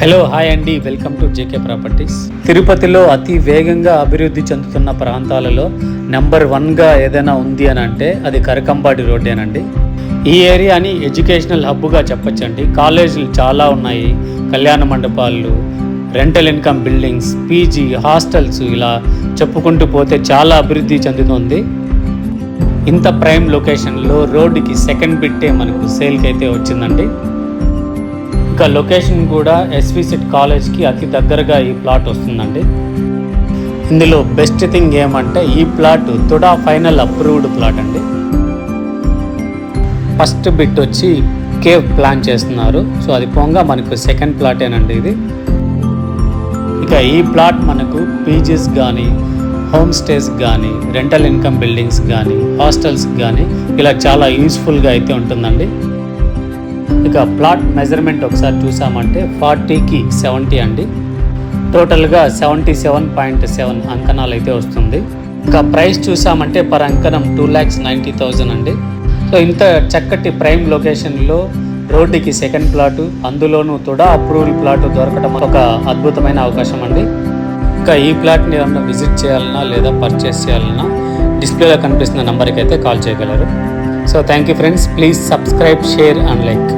Hello hi అండి welcome to J K properties తిరుపతిలో అతి వేగంగా అభివృద్ధి చెందుతున్న ప్రాంతాలలో నెంబర్ వన్గా ఏదైనా ఉంది అని అంటే అది కరకంబాడి రోడ్డేనండి ఈ ఏరియాని ఎడ్యుకేషనల్ హబ్గా చెప్పొచ్చండి. కాలేజీలు చాలా ఉన్నాయి. కళ్యాణ మండపాలు rental income buildings P G hostels ఇలా చెప్పుకుంటూ పోతే చాలా అభివృద్ధి చెందుతుంది. ఇంత ప్రైమ్ లొకేషన్లో రోడ్డుకి సెకండ్ బిట్టే మనకు సేల్కి అయితే వచ్చిందండి. ఇంకా లొకేషన్ కూడా ఎస్వి సెట్ కాలేజ్కి అతి దగ్గరగా ఈ ప్లాట్ వస్తుందండి. ఇందులో బెస్ట్ థింగ్ ఏమంటే ఈ plot TUDA final approved plot అండి. ఫస్ట్ బిట్ వచ్చి కేవ్ ప్లాన్ చేస్తున్నారు. సో అది పోగా మనకు సెకండ్ ప్లాటేనండి ఇది. ఇక ఈ ప్లాట్ మనకు పీజీస్ కానీ హోమ్ స్టేస్ కానీ రెంటల్ ఇన్కమ్ బిల్డింగ్స్ కానీ హాస్టల్స్ కానీ ఇలా చాలా యూస్ఫుల్గా అయితే ఉంటుందండి. ఇక ప్లాట్ మెజర్మెంట్ ఒకసారి చూసామంటే ఫార్టీకి సెవెంటీ అండి. టోటల్గా సెవెంటీ సెవెన్ పాయింట్ సెవెన్ అంకణాలు అయితే వస్తుంది. ఇక ప్రైస్ చూసామంటే పర్ అంకణం టూ ల్యాక్స్ నైంటీ థౌజండ్ అండి. సో ఇంత చక్కటి ప్రైమ్ లొకేషన్లో రోడ్డుకి సెకండ్ ప్లాటు అందులోనూ తుడా అప్రూవల్ ప్లాట్ దొరకడం ఒక అద్భుతమైన అవకాశం అండి. ఇంకా ఈ ప్లాట్ని ఏమన్నా విజిట్ చేయాలన్నా లేదా పర్చేస్ చేయాలన్నా డిస్ప్లేలో కనిపిస్తున్న నెంబర్కి అయితే కాల్ చేయగలరు. So thank you friends. Please subscribe share and like.